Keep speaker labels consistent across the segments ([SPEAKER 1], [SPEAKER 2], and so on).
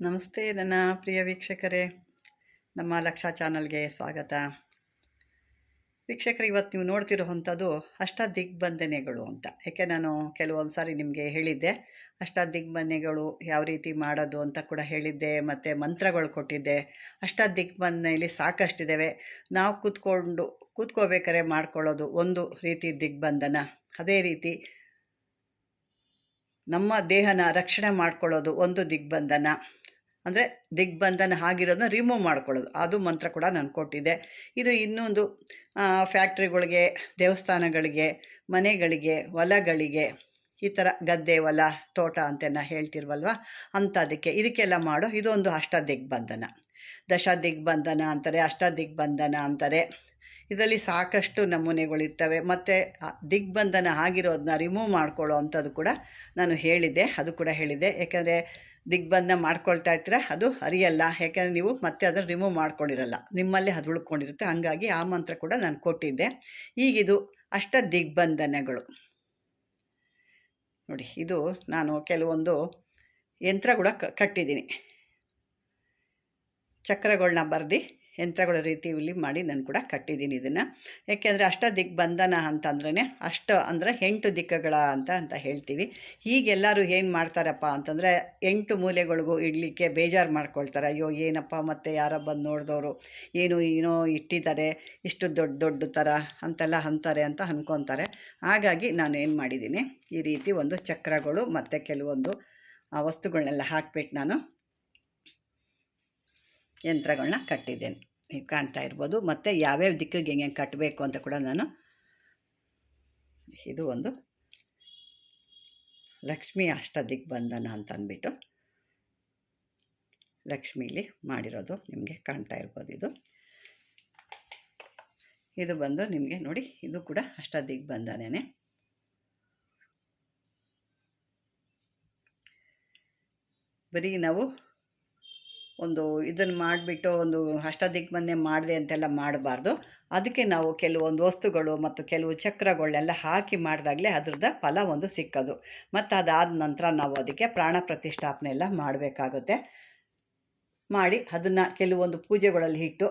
[SPEAKER 1] ನಮಸ್ತೆ ನನ್ನ ಪ್ರಿಯ ವೀಕ್ಷಕರೇ. ನಮ್ಮ ಲಕ್ಷ ಚಾನಲ್ಗೆ ಸ್ವಾಗತ. ವೀಕ್ಷಕರು, ಇವತ್ತು ನೀವು ನೋಡ್ತಿರೋವಂಥದ್ದು ಅಷ್ಟ ದಿಗ್ಬಂಧನೆಗಳು ಅಂತ. ಯಾಕೆ ನಾನು ಕೆಲವೊಂದು ಸಾರಿ ನಿಮಗೆ ಹೇಳಿದ್ದೆ ಅಷ್ಟ ದಿಗ್ಬಂಧನೆಗಳು ಯಾವ ರೀತಿ ಮಾಡೋದು ಅಂತ ಕೂಡ ಹೇಳಿದ್ದೆ, ಮತ್ತು ಮಂತ್ರಗಳು ಕೊಟ್ಟಿದ್ದೆ. ಅಷ್ಟ ದಿಗ್ಬಂಧನೆಯಲ್ಲಿ ಸಾಕಷ್ಟಿದ್ದಾವೆ ನಾವು ಕೂತ್ಕೊಂಡು ಕೂತ್ಕೋಬೇಕಾರೆ ಮಾಡ್ಕೊಳ್ಳೋದು ಒಂದು ರೀತಿ ದಿಗ್ಬಂಧನ. ಅದೇ ರೀತಿ ನಮ್ಮ ದೇಹನ ರಕ್ಷಣೆ ಮಾಡ್ಕೊಳ್ಳೋದು ಒಂದು ದಿಗ್ಬಂಧನ. ಅಂದರೆ ದಿಗ್ಬಂಧನ ಆಗಿರೋದನ್ನ ರಿಮೂವ್ ಮಾಡ್ಕೊಳ್ಳೋದು. ಅದು ಮಂತ್ರ ಕೂಡ ನಾನು ಕೊಟ್ಟಿದ್ದೆ ಇದು ಇನ್ನೊಂದು ಫ್ಯಾಕ್ಟ್ರಿಗಳಿಗೆ ದೇವಸ್ಥಾನಗಳಿಗೆ, ಮನೆಗಳಿಗೆ, ಹೊಲಗಳಿಗೆ, ಈ ಥರ ಗದ್ದೆ, ಹೊಲ, ತೋಟ ಅಂತೆಲ್ಲ ಹೇಳ್ತಿರ್ವಲ್ವ? ಅಂಥದಕ್ಕೆ ಇದಕ್ಕೆಲ್ಲ ಮಾಡೋ ಇದೊಂದು ಅಷ್ಟ ದಿಗ್ಬಂಧನ ದಶ ದಿಗ್ಬಂಧನ ಅಂತಾರೆ ಅಷ್ಟ ದಿಗ್ಬಂಧನ ಅಂತಾರೆ. ಇದರಲ್ಲಿ ಸಾಕಷ್ಟು ನಮೂನೆಗಳಿರ್ತವೆ. ಮತ್ತು ದಿಗ್ಬಂಧನ ಆಗಿರೋದನ್ನ ರಿಮೂವ್ ಮಾಡ್ಕೊಳ್ಳೋ ಅಂಥದ್ದು ಕೂಡ ನಾನು ಹೇಳಿದ್ದೆ, ಅದು ಕೂಡ ಹೇಳಿದ್ದೆ. ಯಾಕಂದರೆ ದಿಗ್ಬಂಧನ ಮಾಡ್ಕೊಳ್ತಾ ಇರ್ತೀರ, ಅದು ಹರಿಯಲ್ಲ. ಯಾಕಂದರೆ ನೀವು ಮತ್ತೆ ಅದನ್ನು ರಿಮೂವ್ ಮಾಡ್ಕೊಂಡಿರಲ್ಲ. ನಿಮ್ಮಲ್ಲೇ ಅದು ಉಳ್ಕೊಂಡಿರುತ್ತೆ. ಹಾಗಾಗಿ ಆ ಮಂತ್ರ ಕೂಡ ನಾನು ಕೊಟ್ಟಿದ್ದೆ. ಈಗಿದು ಅಷ್ಟ ದಿಗ್ಬಂಧನಗಳು ನೋಡಿ, ಇದು ನಾನು ಕೆಲವೊಂದು ಯಂತ್ರಗಳ ಕಟ್ಟಿದ್ದೀನಿ. ಚಕ್ರಗಳನ್ನ ಬರೆದು. ಯಂತ್ರಗಳ ರೀತಿಯಲ್ಲಿ ಮಾಡಿ ನಾನು ಕೂಡ ಕಟ್ಟಿದ್ದೀನಿ ಇದನ್ನು. ಯಾಕೆಂದರೆ ಅಷ್ಟ ದಿಗ್ಬಂಧನ ಅಂತಂದ್ರೆ ಅಷ್ಟ ಅಂದರೆ ಎಂಟು ದಿಕ್ಕುಗಳ ಅಂತ ಅಂತ ಹೇಳ್ತೀವಿ. ಈಗೆಲ್ಲರೂ ಏನು ಮಾಡ್ತಾರಪ್ಪ ಅಂತಂದರೆ ಎಂಟು ಮೂಲೆಗಳಿಗೂ ಇಡಲಿಕ್ಕೆ ಬೇಜಾರು ಮಾಡ್ಕೊಳ್ತಾರೆ. ಅಯ್ಯೋ, ಏನಪ್ಪ ಮತ್ತೆ ಯಾರೋ ಬಂದು ನೋಡಿದವರು? ಏನು ಏನೋ ಇಟ್ಟಿದ್ದಾರೆ, ಇಷ್ಟು ದೊಡ್ಡ ದೊಡ್ಡ ಥರ ಅಂತೆಲ್ಲ ಅಂತಾರೆ ಅಂತ ಅಂದ್ಕೊತಾರೆ ಹಾಗಾಗಿ ನಾನು ಏನು ಮಾಡಿದ್ದೀನಿ, ಈ ರೀತಿ ಒಂದು ಚಕ್ರಗಳು ಮತ್ತು ಕೆಲವೊಂದು ವಸ್ತುಗಳನ್ನೆಲ್ಲ ಹಾಕ್ಬಿಟ್ಟು ನಾನು ಯಂತ್ರಗಳನ್ನ ಕಟ್ಟಿದ್ದೇನೆ. ನೀವು ಕಾಣ್ತಾ ಇರ್ಬೋದು. ಮತ್ತು ಯಾವ್ಯಾವ ದಿಕ್ಕಿಗೆ ಹೆಂಗೆ ಕಟ್ಟಬೇಕು ಅಂತ ಕೂಡ ನಾನು ಇದು ಒಂದು ಲಕ್ಷ್ಮಿ ಅಷ್ಟ ಬಂಧನ ಅಂತ ಅಂದ್ಬಿಟ್ಟು ಲಕ್ಷ್ಮೀಲಿ ಮಾಡಿರೋದು ನಿಮಗೆ ಕಾಣ್ತಾ ಇರ್ಬೋದು ಇದು. ಇದು ಬಂದು ನಿಮಗೆ ನೋಡಿ, ಇದು ಕೂಡ ಅಷ್ಟ ದಿಗ್ಬಂಧನೇ ಬರೀ ನಾವು ಒಂದು ಇದನ್ನು ಮಾಡಿಬಿಟ್ಟು ಒಂದು ಅಷ್ಟದಿಗ್ಮನ್ನೆ ಮಾಡಿದೆ ಅಂತೆಲ್ಲ ಮಾಡಬಾರ್ದು. ಅದಕ್ಕೆ ನಾವು ಕೆಲವೊಂದು ವಸ್ತುಗಳು ಮತ್ತು ಕೆಲವು ಚಕ್ರಗಳನ್ನೆಲ್ಲ ಹಾಕಿ ಮಾಡಿದಾಗಲೇ ಅದ್ರದ್ದು ಫಲ ಒಂದು ಸಿಕ್ಕೋದು. ಮತ್ತು ಅದಾದ ನಂತರ ನಾವು ಅದಕ್ಕೆ ಪ್ರಾಣ ಪ್ರತಿಷ್ಠಾಪನೆ ಎಲ್ಲ ಮಾಡಬೇಕಾಗುತ್ತೆ. ಮಾಡಿ ಅದನ್ನು ಕೆಲವೊಂದು ಪೂಜೆಗಳಲ್ಲಿ ಇಟ್ಟು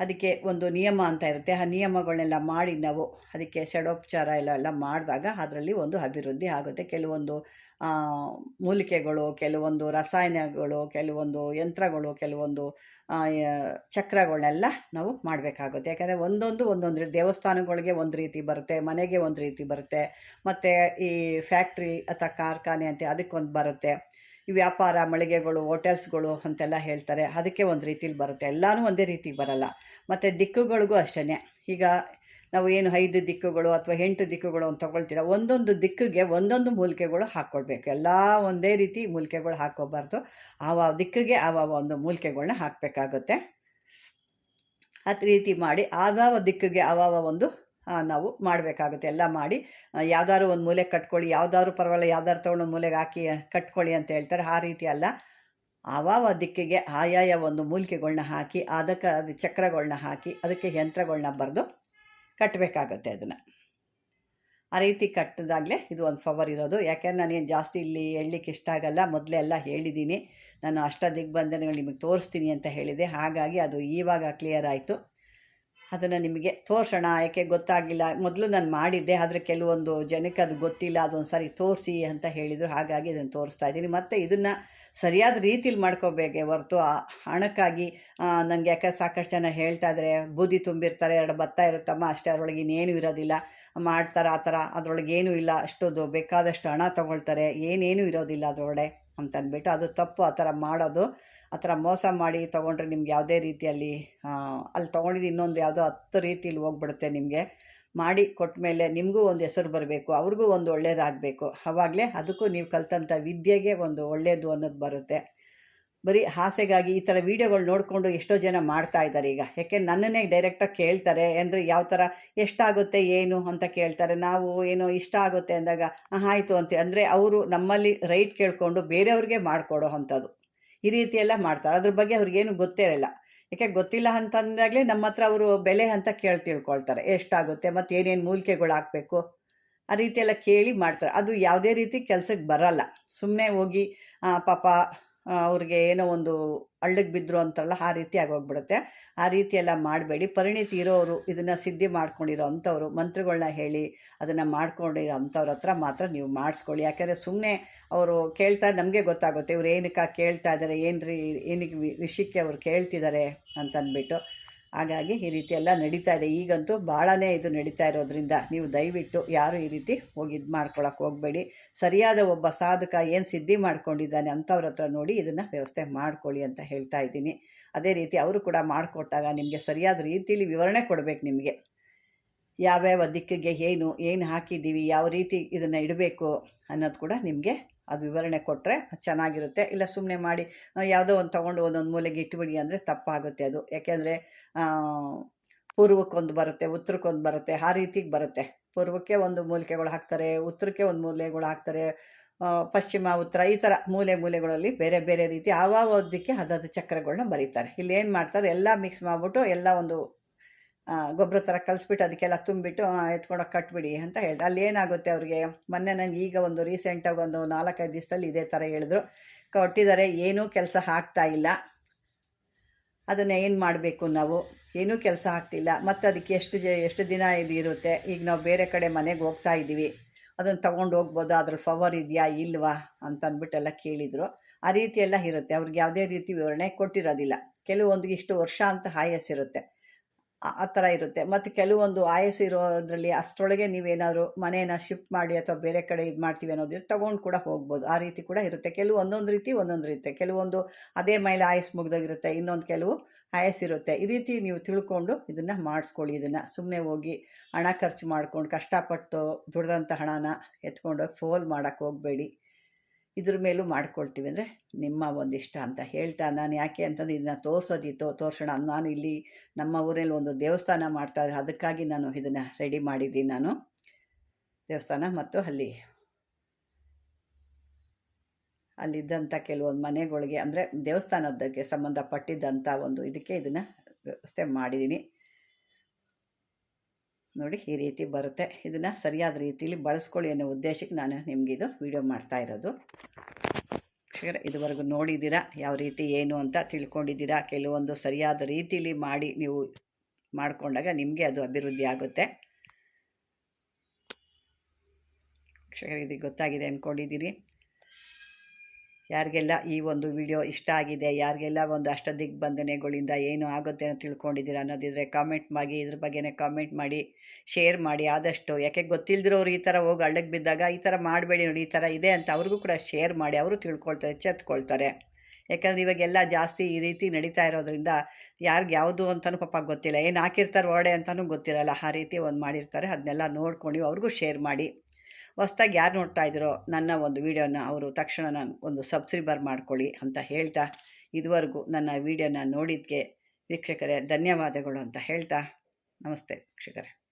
[SPEAKER 1] ಅದಕ್ಕೆ ಒಂದು ನಿಯಮ ಅಂತ ಇರುತ್ತೆ. ಆ ನಿಯಮಗಳನ್ನೆಲ್ಲ ಮಾಡಿ ನಾವು ಅದಕ್ಕೆ ಷಡೋಪಚಾರ ಎಲ್ಲ ಎಲ್ಲ ಮಾಡಿದಾಗ ಅದರಲ್ಲಿ ಒಂದು ಅಭಿವೃದ್ಧಿ ಆಗುತ್ತೆ. ಕೆಲವೊಂದು ಮೂಲಿಕೆಗಳು, ಕೆಲವೊಂದು ರಸಾಯನಗಳು, ಕೆಲವೊಂದು ಯಂತ್ರಗಳು, ಕೆಲವೊಂದು ಚಕ್ರಗಳನ್ನೆಲ್ಲ ನಾವು ಮಾಡಬೇಕಾಗುತ್ತೆ. ಯಾಕಂದರೆ ಒಂದೊಂದು ಒಂದೊಂದು ದೇವಸ್ಥಾನಗಳಿಗೆ ಒಂದು ರೀತಿ ಬರುತ್ತೆ, ಮನೆಗೆ ಒಂದು ರೀತಿ ಬರುತ್ತೆ, ಮತ್ತು ಈ ಫ್ಯಾಕ್ಟ್ರಿ ಅಥವಾ ಕಾರ್ಖಾನೆ ಅಂತ ಅದಕ್ಕೊಂದು ಬರುತ್ತೆ. ವ್ಯಾಪಾರ, ಮಳಿಗೆಗಳು, ಹೋಟೆಲ್ಸ್ಗಳು ಅಂತೆಲ್ಲ ಹೇಳ್ತಾರೆ. ಅದಕ್ಕೆ ಒಂದು ರೀತಿಲಿ ಬರುತ್ತೆ. ಎಲ್ಲನೂ ಒಂದೇ ರೀತಿಗೆ ಬರಲ್ಲ. ಮತ್ತು ದಿಕ್ಕುಗಳಿಗೂ ಅಷ್ಟೇ ಈಗ ನಾವು ಏನು ಐದು ದಿಕ್ಕುಗಳು ಅಥವಾ ಎಂಟು ದಿಕ್ಕುಗಳು ಅಂತ ತೊಗೊಳ್ತೀರ, ಒಂದೊಂದು ದಿಕ್ಕಿಗೆ ಒಂದೊಂದು ಮೂಲಿಕೆಗಳು ಹಾಕ್ಕೊಳ್ಬೇಕು. ಎಲ್ಲ ಒಂದೇ ರೀತಿ ಮೂಲಿಕೆಗಳು ಹಾಕ್ಕೋಬಾರ್ದು. ಆವ ದಿಕ್ಕಿಗೆ ಆವ ಒಂದು ಮೂಲಿಕೆಗಳನ್ನ ಹಾಕಬೇಕಾಗುತ್ತೆ. ಆ ರೀತಿ ಮಾಡಿ ಆಗಾವ ದಿಕ್ಕಿಗೆ ಆವ ಒಂದು ನಾವು ಮಾಡಬೇಕಾಗುತ್ತೆ. ಎಲ್ಲ ಮಾಡಿ ಯಾವ್ದಾದ್ರು ಒಂದು ಮೂಲೆಗೆ ಕಟ್ಕೊಳ್ಳಿ, ಯಾವ್ದಾದ್ರು ಪರವಾಗಿಲ್ಲ, ಯಾವ್ದಾದ್ರು ತೊಗೊಂಡು ಮೂಲೆಗೆ ಹಾಕಿ ಕಟ್ಕೊಳ್ಳಿ ಅಂತ ಹೇಳ್ತಾರೆ. ಆ ರೀತಿ ಅಲ್ಲ. ಆವಾವ ದಿಕ್ಕಿಗೆ ಆಯಾಯ ಒಂದು ಮೂಲಿಕೆಗಳನ್ನ ಹಾಕಿ, ಅದಕ್ಕೆ ಅದು ಚಕ್ರಗಳನ್ನ ಹಾಕಿ, ಅದಕ್ಕೆ ಯಂತ್ರಗಳನ್ನ ಬರೆದು ಕಟ್ಟಬೇಕಾಗತ್ತೆ ಅದನ್ನು ಆ ರೀತಿ ಕಟ್ಟಿದಾಗಲೇ ಇದು ಒಂದು ಫವರ್ ಇರೋದು. ಯಾಕೆಂದ್ರೆ ನಾನೇನು ಜಾಸ್ತಿ ಇಲ್ಲಿ ಹೇಳಲಿಕ್ಕೆ ಇಷ್ಟ ಆಗಲ್ಲ. ಮೊದಲೇ ಎಲ್ಲ ಹೇಳಿದ್ದೀನಿ ನಾನು ಅಷ್ಟ ದಿಗ್ಬಂಧನಗಳು ನಿಮಗೆ ತೋರಿಸ್ತೀನಿ ಅಂತ ಹೇಳಿದೆ. ಹಾಗಾಗಿ ಅದು ಈವಾಗ ಕ್ಲಿಯರ್ ಆಯಿತು. ಅದನ್ನು ನಿಮಗೆ ತೋರಿಸೋಣ. ಯಾಕೆ ಗೊತ್ತಾಗಿಲ್ಲ. ಮೊದಲು ನಾನು ಮಾಡಿದ್ದೆ, ಆದರೆ ಕೆಲವೊಂದು ಜನಕ್ಕೆ ಅದು ಗೊತ್ತಿಲ್ಲ. ಅದೊಂದು ಸಾರಿ ತೋರಿಸಿ ಅಂತ ಹೇಳಿದರು. ಹಾಗಾಗಿ ಇದನ್ನು ತೋರಿಸ್ತಾ ಇದ್ದೀನಿ. ಮತ್ತು ಇದನ್ನು ಸರಿಯಾದ ರೀತಿಲಿ ಮಾಡ್ಕೋಬೇಕೆ ಹೊರತು ಹಣಕ್ಕಾಗಿ ನನಗೆ ಯಾಕೆ ಸಾಕಷ್ಟು ಜನ ಹೇಳ್ತಾ ಇದ್ದಾರೆ ಬೂದಿ ತುಂಬಿರ್ತಾರೆ, ಎರಡು ಭತ್ತ ಇರುತ್ತಮ್ಮ, ಅಷ್ಟೇ ಅದರೊಳಗೆ ಇನ್ನೇನು ಇರೋದಿಲ್ಲ. ಮಾಡ್ತಾರೆ, ಆ ಥರ. ಅದರೊಳಗೆ ಏನೂ ಇಲ್ಲ. ಅಷ್ಟೊಂದು ಬೇಕಾದಷ್ಟು ಹಣ ತೊಗೊಳ್ತಾರೆ. ಏನೇನೂ ಇರೋದಿಲ್ಲ ಅದರೊಳಗೆ ಅಂತ ಅಂದ್ಬಿಟ್ಟು ಅದು ತಪ್ಪು ಆ ಥರ ಮಾಡೋದು. ಆ ಥರ ಮೋಸ ಮಾಡಿ ತೊಗೊಂಡ್ರೆ ನಿಮ್ಗೆ ಯಾವುದೇ ರೀತಿಯಲ್ಲಿ ಅಲ್ಲಿ ತೊಗೊಂಡಿದ್ದು ಇನ್ನೊಂದು ಯಾವುದೋ ಹತ್ತು ರೀತಿಯಲ್ಲಿ ಹೋಗ್ಬಿಡುತ್ತೆ ನಿಮಗೆ. ಮಾಡಿ ಕೊಟ್ಟ ಮೇಲೆ ನಿಮಗೂ ಒಂದು ಹೆಸರು ಬರಬೇಕು, ಅವ್ರಿಗೂ ಒಂದು ಒಳ್ಳೇದಾಗಬೇಕು. ಆವಾಗಲೇ ಅದಕ್ಕೂ ನೀವು ಕಲ್ತಂಥ ವಿದ್ಯೆಗೆ ಒಂದು ಒಳ್ಳೆಯದು ಅನ್ನೋದು ಬರುತ್ತೆ. ಬರೀ ಹಾಸೆಗಾಗಿ ಈ ಥರ ವೀಡಿಯೋಗಳು ನೋಡಿಕೊಂಡು ಎಷ್ಟೋ ಜನ ಮಾಡ್ತಾ ಇದ್ದಾರೆ ಈಗ. ಯಾಕೆ ನನ್ನನ್ನೇ ಡೈರೆಕ್ಟಾಗಿ ಕೇಳ್ತಾರೆ ಅಂದರೆ ಯಾವ ಥರ ಎಷ್ಟಾಗುತ್ತೆ, ಏನು ಅಂತ ಕೇಳ್ತಾರೆ. ನಾವು ಏನೋ ಇಷ್ಟ ಆಗುತ್ತೆ ಅಂದಾಗ ಆಯಿತು ಅಂತ. ಅಂದರೆ ಅವರು ನಮ್ಮಲ್ಲಿ ರೈಟ್ ಕೇಳಿಕೊಂಡು ಬೇರೆಯವ್ರಿಗೆ ಮಾಡಿಕೊಡೋ ಅಂಥದ್ದು. ಈ ರೀತಿ ಎಲ್ಲ ಮಾಡ್ತಾರೆ. ಅದ್ರ ಬಗ್ಗೆ ಅವ್ರಿಗೇನು ಗೊತ್ತೇ ಇರಲ್ಲ ಯಾಕೆ ಗೊತ್ತಿಲ್ಲ ಅಂತಂದಾಗಲೇ ನಮ್ಮ ಹತ್ರ ಅವರು ಬೆಲೆ ಅಂತ ಕೇಳಿ ತಿಳ್ಕೊಳ್ತಾರೆ. ಎಷ್ಟಾಗುತ್ತೆ ಮತ್ತು ಏನೇನು ಮೂಲಿಕೆಗಳು ಹಾಕಬೇಕು? ಆ ರೀತಿಯೆಲ್ಲ ಕೇಳಿ ಮಾಡ್ತಾರೆ. ಅದು ಯಾವುದೇ ರೀತಿ ಕೆಲಸಕ್ಕೆ ಬರಲ್ಲ. ಸುಮ್ಮನೆ ಹೋಗಿ ಪಾಪ ಅವ್ರಿಗೆ ಏನೋ ಒಂದು ಹಳ್ಳಕ್ಕೆ ಬಿದ್ದರು ಅಂತಾರಲ್ಲ ಆ ರೀತಿ ಆಗೋಗ್ಬಿಡುತ್ತೆ. ಆ ರೀತಿ ಎಲ್ಲ ಮಾಡಬೇಡಿ. ಪರಿಣಿತಿ ಇರೋರು ಇದನ್ನು ಸಿದ್ಧಿ ಮಾಡ್ಕೊಂಡಿರೋ ಅಂಥವ್ರು ಮಂತ್ರಗಳನ್ನ ಹೇಳಿ ಅದನ್ನು ಮಾಡ್ಕೊಂಡಿರೋ ಅಂಥವ್ರ ಹತ್ರ ಮಾತ್ರ ನೀವು ಮಾಡಿಸ್ಕೊಳ್ಳಿ. ಯಾಕೆಂದರೆ ಸುಮ್ಮನೆ ಅವರು ಕೇಳ್ತಾ ನಮಗೆ ಗೊತ್ತಾಗುತ್ತೆ. ಇವ್ರು ಏನಕ್ಕೆ ಕೇಳ್ತಾ ಇದ್ದಾರೆ ಏನು ರೀ ಏನಕ್ಕೆ ವಿಷಯಕ್ಕೆ ಅವ್ರು ಕೇಳ್ತಿದ್ದಾರೆ ಅಂತಂದ್ಬಿಟ್ಟು ಹಾಗಾಗಿ ಈ ರೀತಿ ಎಲ್ಲ ನಡೀತಾ ಇದೆ. ಈಗಂತೂ ಭಾಳನೇ ಇದು ನಡೀತಾ ಇರೋದ್ರಿಂದ ನೀವು ದಯವಿಟ್ಟು ಯಾರು ಈ ರೀತಿ ಹೋಗಿ ಇದು ಮಾಡ್ಕೊಳಕ್ಕೆ ಹೋಗಬೇಡಿ. ಸರಿಯಾದ ಒಬ್ಬ ಸಾಧಕ ಏನು ಸಿದ್ಧಿ ಮಾಡ್ಕೊಂಡಿದ್ದಾನೆ ಅಂಥವ್ರ ಹತ್ರ ನೋಡಿ ಇದನ್ನು ವ್ಯವಸ್ಥೆ ಮಾಡ್ಕೊಳ್ಳಿ ಅಂತ ಹೇಳ್ತಾ ಇದ್ದೀನಿ. ಅದೇ ರೀತಿ ಅವರು ಕೂಡ ಮಾಡಿಕೊಟ್ಟಾಗ ನಿಮಗೆ ಸರಿಯಾದ ರೀತಿಯಲ್ಲಿ ವಿವರಣೆ ಕೊಡಬೇಕು ನಿಮಗೆ. ಯಾವ್ಯಾವ ದಿಕ್ಕಿಗೆ ಏನು ಏನು ಹಾಕಿದ್ದೀವಿ, ಯಾವ ರೀತಿ ಇದನ್ನು ಇಡಬೇಕು ಅನ್ನೋದು ಕೂಡ ನಿಮಗೆ ಅದು ವಿವರಣೆ ಕೊಟ್ಟರೆ ಚೆನ್ನಾಗಿರುತ್ತೆ. ಇಲ್ಲ ಸುಮ್ಮನೆ ಮಾಡಿ ಯಾವುದೋ ಒಂದು ತೊಗೊಂಡು ಒಂದೊಂದು ಮೂಲೆಗೆ ಇಟ್ಬಿಡಿ ಅಂದರೆ ತಪ್ಪಾಗುತ್ತೆ ಅದು. ಯಾಕೆಂದರೆ ಪೂರ್ವಕ್ಕೊಂದು ಬರುತ್ತೆ, ಉತ್ತರಕ್ಕೊಂದು ಬರುತ್ತೆ, ಆ ರೀತಿಗೆ ಬರುತ್ತೆ. ಪೂರ್ವಕ್ಕೆ ಒಂದು ಮೂಲಿಕೆಗಳು ಹಾಕ್ತಾರೆ, ಉತ್ತರಕ್ಕೆ ಒಂದು ಮೂಲೆಗಳು ಹಾಕ್ತಾರೆ ಪಶ್ಚಿಮ, ಉತ್ತರ, ಈ ಥರ ಮೂಲೆ ಮೂಲೆಗಳಲ್ಲಿ ಬೇರೆ ಬೇರೆ ರೀತಿ ಆವಾವದಕ್ಕೆ ಹದದ ಚಕ್ರಗಳನ್ನ ಬರೀತಾರೆ. ಇಲ್ಲಿ ಏನು ಮಾಡ್ತಾರೆ, ಎಲ್ಲ ಮಿಕ್ಸ್ ಮಾಡಿಬಿಟ್ಟು ಎಲ್ಲ ಒಂದು ಗೊಬ್ಬರ ಥರ ಕಲಿಸ್ಬಿಟ್ಟು ಅದಕ್ಕೆಲ್ಲ ತುಂಬಿಟ್ಟು ಎತ್ಕೊಂಡೋಗಿ ಕಟ್ಬಿಡಿ ಅಂತ ಹೇಳ್ದೆ. ಅಲ್ಲಿ ಏನಾಗುತ್ತೆ ಅವ್ರಿಗೆ? ಮೊನ್ನೆ ನನಗೆ ಈಗ ಒಂದು ರೀಸೆಂಟಾಗಿ ಒಂದು ನಾಲ್ಕೈದು ದಿವಸದಲ್ಲಿ ಇದೇ ಥರ ಹೇಳಿದ್ರು. ಕೊಟ್ಟಿದ್ದಾರೆ ಏನೂ ಕೆಲಸ ಆಗ್ತಾ ಇಲ್ಲ. ಅದನ್ನು ಏನು ಮಾಡಬೇಕು ನಾವು? ಏನೂ ಕೆಲಸ ಆಗ್ತಿಲ್ಲ. ಮತ್ತು ಅದಕ್ಕೆ ಎಷ್ಟು ಜ, ಎಷ್ಟು ದಿನ ಇದು ಇರುತ್ತೆ? ಈಗ ನಾವು ಬೇರೆ ಕಡೆ ಮನೆಗೆ ಹೋಗ್ತಾ ಇದ್ದೀವಿ. ಅದನ್ನು ತೊಗೊಂಡು ಹೋಗ್ಬೋದು. ಅದ್ರ ಫವರ್ ಇದೆಯಾ, ಇಲ್ವಾ? ಅಂತ ಅಂದ್ಬಿಟ್ಟೆಲ್ಲ ಕೇಳಿದರು. ಆ ರೀತಿಯೆಲ್ಲ ಇರುತ್ತೆ. ಅವ್ರಿಗೆ ಯಾವುದೇ ರೀತಿ ವಿವರಣೆ ಕೊಟ್ಟಿರೋದಿಲ್ಲ. ಕೆಲವೊಂದಿಗೆ ಇಷ್ಟು ವರ್ಷ ಅಂತ ಹಾಯಸ್ಸಿರುತ್ತೆ ಆ ಆ ಥರ ಇರುತ್ತೆ. ಮತ್ತು ಕೆಲವೊಂದು ಆಯಸ್ಸು ಇರೋದ್ರಲ್ಲಿ ಅಷ್ಟರೊಳಗೆ ನೀವೇನಾದರೂ ಮನೇನ ಶಿಫ್ಟ್ ಮಾಡಿ ಅಥವಾ ಬೇರೆ ಕಡೆ ಇದು ಮಾಡ್ತೀವಿ ಅನ್ನೋದಿದ್ರೆ ತೊಗೊಂಡು ಕೂಡ ಹೋಗ್ಬೋದು. ಆ ರೀತಿ ಕೂಡ ಇರುತ್ತೆ. ಕೆಲವು ಒಂದೊಂದು ರೀತಿ ಒಂದೊಂದು ರೀತಿ. ಕೆಲವೊಂದು ಅದೇ ಮೇಲೆ ಆಯಸ್ಸು ಮುಗ್ದೋಗಿರುತ್ತೆ, ಇನ್ನೊಂದು ಕೆಲವು ಆಯಸ್ ಇರುತ್ತೆ. ಈ ರೀತಿ ನೀವು ತಿಳ್ಕೊಂಡು ಇದನ್ನು ಮಾಡಿಸ್ಕೊಳ್ಳಿ ಇದನ್ನು. ಸುಮ್ಮನೆ ಹೋಗಿ ಹಣ ಖರ್ಚು ಮಾಡ್ಕೊಂಡು ಕಷ್ಟಪಟ್ಟು ದುಡ್ದಂಥ ಹಣನ ಎತ್ಕೊಂಡೋಗಿ ಫೋಲ್ ಮಾಡೋಕ್ಕೆ ಹೋಗಬೇಡಿ. ಇದ್ರ ಮೇಲೂ ಮಾಡ್ಕೊಳ್ತೀವಿ ಅಂದರೆ ನಿಮ್ಮ ಒಂದಿಷ್ಟ ಅಂತ ಹೇಳ್ತಾ ನಾನು ಯಾಕೆ ಅಂತಂದು ಇದನ್ನ ತೋರಿಸೋದಿತ್ತು ತೋರಿಸೋಣ. ನಾನು ಇಲ್ಲಿ ನಮ್ಮ ಊರಲ್ಲಿ ಒಂದು ದೇವಸ್ಥಾನ ಮಾಡ್ತಾರೆ ಅದಕ್ಕಾಗಿ ನಾನು ಇದನ್ನು ರೆಡಿ ಮಾಡಿದ್ದೀನಿ ನಾನು. ದೇವಸ್ಥಾನ ಮತ್ತು ಅಲ್ಲಿ. ಅಲ್ಲಿದ್ದಂಥ ಕೆಲವೊಂದು ಮನೆಗಳಿಗೆ ಅಂದರೆ ದೇವಸ್ಥಾನದಕ್ಕೆ ಸಂಬಂಧಪಟ್ಟಿದ್ದಂಥ ಒಂದು ಇದಕ್ಕೆ ಇದನ್ನು ವ್ಯವಸ್ಥೆ ಮಾಡಿದ್ದೀನಿ. ನೋಡಿ ಈ ರೀತಿ ಬರುತ್ತೆ. ಇದನ್ನು ಸರಿಯಾದ ರೀತಿಯಲ್ಲಿ ಬಳಸ್ಕೊಳ್ಳಿ ಅನ್ನೋ ಉದ್ದೇಶಕ್ಕೆ ನಾನು ನಿಮಗಿದು ವಿಡಿಯೋ ಮಾಡ್ತಾ ಇರೋದು. ಇದುವರೆಗೂ ನೋಡಿದ್ದೀರಾ? ಯಾವ ರೀತಿ, ಏನು ಅಂತ ತಿಳ್ಕೊಂಡಿದ್ದೀರಾ? ಕೆಲವೊಂದು ಸರಿಯಾದ ರೀತಿಯಲ್ಲಿ ಮಾಡಿ ನೀವು ಮಾಡಿಕೊಂಡಾಗ ನಿಮಗೆ ಅದು ಅಭಿವೃದ್ಧಿ ಆಗುತ್ತೆ. ಇದಕ್ಕೆ ಇದು ಗೊತ್ತಾಗಿದೆ ಅಂದ್ಕೊಂಡಿದ್ದೀರಿ ಯಾರಿಗೆಲ್ಲ ಈ ಒಂದು ವಿಡಿಯೋ ಇಷ್ಟ ಆಗಿದೆ, ಯಾರಿಗೆಲ್ಲ ಒಂದು ಅಷ್ಟ ದಿಗ್ಬಂಧನೆಗಳಿಂದ ಏನು ಆಗುತ್ತೆ ಅಂತ ತಿಳ್ಕೊಂಡಿದ್ದೀರಾ ಅನ್ನೋದಿದ್ರೆ ಕಾಮೆಂಟ್ ಮಾಡಿ, ಇದ್ರ ಬಗ್ಗೆನೇ ಕಾಮೆಂಟ್ ಮಾಡಿ ಶೇರ್ ಮಾಡಿ. ಆದಷ್ಟು ಯಾಕೆ ಗೊತ್ತಿಲ್ಲದಿರೋರು ಈ ಥರ ಹೋಗಿ ಹಳ್ಳಕ್ಕೆ ಬಿದ್ದಾಗ ಈ ಥರ ಮಾಡಬೇಡಿ ನೋಡಿ, ಈ ಥರ ಇದೆ ಅಂತ ಅವ್ರಿಗೂ ಕೂಡ ಶೇರ್ ಮಾಡಿ, ಅವರು ತಿಳ್ಕೊಳ್ತಾರೆ ಎಚ್ಚೆತ್ಕೊಳ್ತಾರೆ ಯಾಕಂದರೆ ಇವಾಗೆಲ್ಲ ಜಾಸ್ತಿ ಈ ರೀತಿ ನಡೀತಾ ಇರೋದ್ರಿಂದ ಯಾರಿಗೆ ಯಾವುದು ಅಂತಲೂ ಪಾಪ ಗೊತ್ತಿಲ್ಲ. ಏನು ಹಾಕಿರ್ತಾರೆ ಒಡೆ ಅಂತಲೂ ಗೊತ್ತಿರಲ್ಲ. ಆ ರೀತಿ ಒಂದು ಮಾಡಿರ್ತಾರೆ. ಅದನ್ನೆಲ್ಲ ನೋಡ್ಕೊಂಡು ಅವ್ರಿಗೂ ಶೇರ್ ಮಾಡಿ. ಹೊಸ್ದಾಗಿ ಯಾರು ನೋಡ್ತಾ ಇದ್ದೀರೋ ನನ್ನ ಒಂದು ವೀಡಿಯೋನ ಅವರು ತಕ್ಷಣ ನಾನು ಒಂದು ಸಬ್ಸ್ಕ್ರೈಬರ್ ಮಾಡ್ಕೊಳ್ಳಿ ಅಂತ ಹೇಳ್ತಾ ಇದುವರೆಗೂ ನನ್ನ ವೀಡಿಯೋನ ನೋಡಿದ್ದಕ್ಕೆ ವೀಕ್ಷಕರೇ ಧನ್ಯವಾದಗಳು ಅಂತ ಹೇಳ್ತಾ ನಮಸ್ತೆ ವೀಕ್ಷಕರೇ.